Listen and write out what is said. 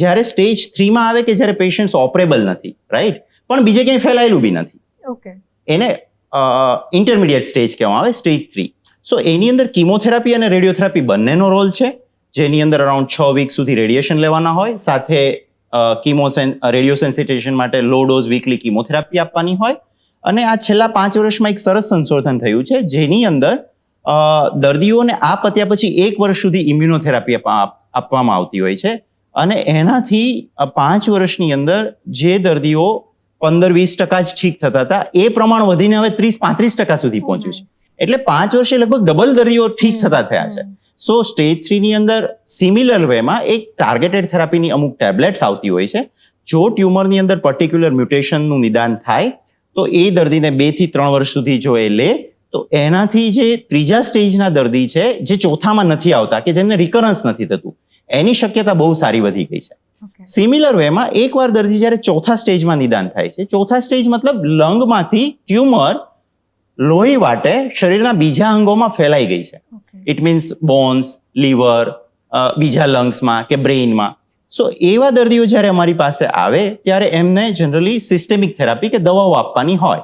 જ્યારે સ્ટેજ થ્રીમાં આવે કે જ્યારે પેશન્ટ્સ ઓપરેબલ નથી રાઈટ પણ બીજે ક્યાંય ફેલાયેલું બી નથી. ઓકે. એને ઇન્ટરમીડિયેટ સ્ટેજ કહેવામાં આવે સ્ટેજ થ્રી. સો એની અંદર કિમોથેરાપી અને રેડિયોથેરાપી બંનેનો રોલ છે જેની અંદર અરાઉન્ડ છ વીક સુધી રેડિયેશન લેવાના હોય સાથે કિમોસેન રેડિયો સેન્સિટેશન માટે લો ડોઝ વીકલી કિમોથેરાપી આપવાની હોય. અને આ છેલ્લા પાંચ વર્ષમાં એક સરસ સંશોધન થયું છે જેની અંદર દર્દીઓને આ પત્યા પછી એક વર્ષ સુધી ઇમ્યુનોથેરાપી આપવામાં આવતી હોય છે. અને એનાથી પાંચ વર્ષની અંદર જે દર્દીઓ પંદર વીસ ટકા જ ઠીક થતા હતા એ પ્રમાણ વધીને હવે ત્રીસ પાંત્રીસ ટકા સુધી પહોંચ્યું છે. એટલે પાંચ વર્ષે લગભગ ડબલ દર્દીઓ ઠીક થતા થયા છે. સો સ્ટેજ થ્રીની અંદર સિમિલર વેમાં એક ટાર્ગેટેડ થેરાપીની અમુક ટેબ્લેટ્સ આવતી હોય છે. જો ટ્યુમરની અંદર પર્ટિક્યુલર મ્યુટેશનનું નિદાન થાય તો એ દર્દીને બેથી ત્રણ વર્ષ સુધી જો એ લે તો એનાથી જે ત્રીજા સ્ટેજના દર્દી છે જે ચોથામાં નથી આવતા કે જેમને રિકરન્સ નથી થતું એની શક્યતા બહુ સારી વધી ગઈ છે. સિમિલર વેમાં એકવાર દર્દી જ્યારે ચોથા સ્ટેજમાં નિદાન થાય છે ચોથા સ્ટેજ મતલબ લંગમાંથી ટ્યુમર લોહી વાટે શરીરના બીજા અંગોમાં ફેલાઈ ગઈ છે. ઇટ મીન્સ બોન્સ લીવર બીજા લંગ્સમાં કે બ્રેઇનમાં સો એવા દર્દીઓ જ્યારે અમારી પાસે આવે ત્યારે એમને જનરલી સિસ્ટેમિક થેરાપી કે દવાઓ આપવાની હોય.